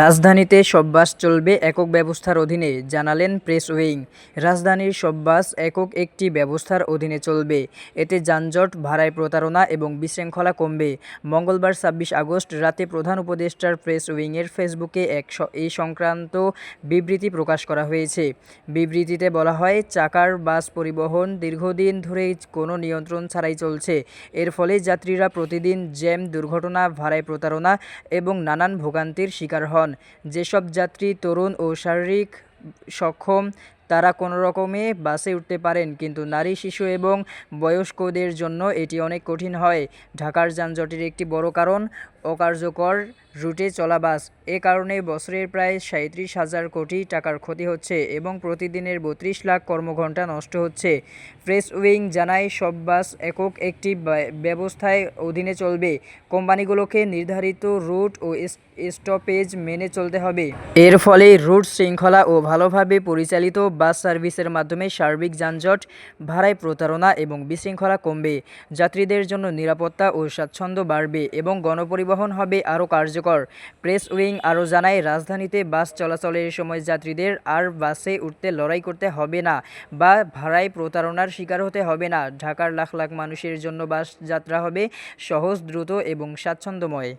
রাজধানীতে সব বাস চলবে একক ব্যবস্থার অধীনে, জানালেন প্রেস উইং রাজধানীর সব বাস একক একটি ব্যবস্থার অধীনে চলবে। এতে যানজট, ভাড়ায় প্রতারণা এবং বিশৃঙ্খলা কমবে। মঙ্গলবার ছাব্বিশ আগস্ট রাতে প্রধান উপদেষ্টার প্রেস উইংয়ের ফেসবুকে এক এই সংক্রান্ত বিবৃতি প্রকাশ করা হয়েছে। বিবৃতিতে বলা হয়, চাকার বাস পরিবহন দীর্ঘদিন ধরেই কোনো নিয়ন্ত্রণ ছাড়াই চলছে। এর ফলে যাত্রীরা প্রতিদিন জ্যাম, দুর্ঘটনা, ভাড়ায় প্রতারণা এবং নানান ভোগান্তির শিকার হন। যেসব যাত্রী তরুণ ও শারীরিক সক্ষম তারা কোনো রকমে বাসে উঠতে পারেন, কিন্তু নারী, শিশু এবং বয়স্কদের জন্য এটি অনেক কঠিন হয়। ঢাকার যানজটের একটি বড় কারণ, অকার্যকর রুটে চলা বাস। এ কারণে বছরের প্রায় সাঁত্রিশ হাজার কোটি টাকার ক্ষতি হচ্ছে এবং প্রতিদিনের বত্রিশ লাখ কর্মঘণ্টা নষ্ট হচ্ছে। প্রেস উইং জানায়, সব বাস একক একটি ব্যবস্থায় অধীনে চলবে। কোম্পানিগুলোকে নির্ধারিত রুট ও স্টপেজ মেনে চলতে হবে। এর ফলে রুট শৃঙ্খলা ও ভালোভাবে পরিচালিত বাস সার্ভিসের মাধ্যমে সার্বিক যানজট, ভাড়ায় প্রতারণা এবং বিশৃঙ্খলা কমবে। যাত্রীদের জন্য নিরাপত্তা ও স্বাচ্ছন্দ্য বাড়বে এবং গণপরিবহন হবে আরও কার্যকর। প্রেস উইং আরও জানায়, রাজধানীতে বাস চলাচলের সময় যাত্রীদের আর বাসে উঠতে লড়াই করতে হবে না বা ভাড়ায় প্রতারণার শিকার হতে হবে না। ঢাকার লাখ লাখ মানুষের জন্য বাস যাত্রা হবে সহজ, দ্রুত এবং স্বাচ্ছন্দ্যময়।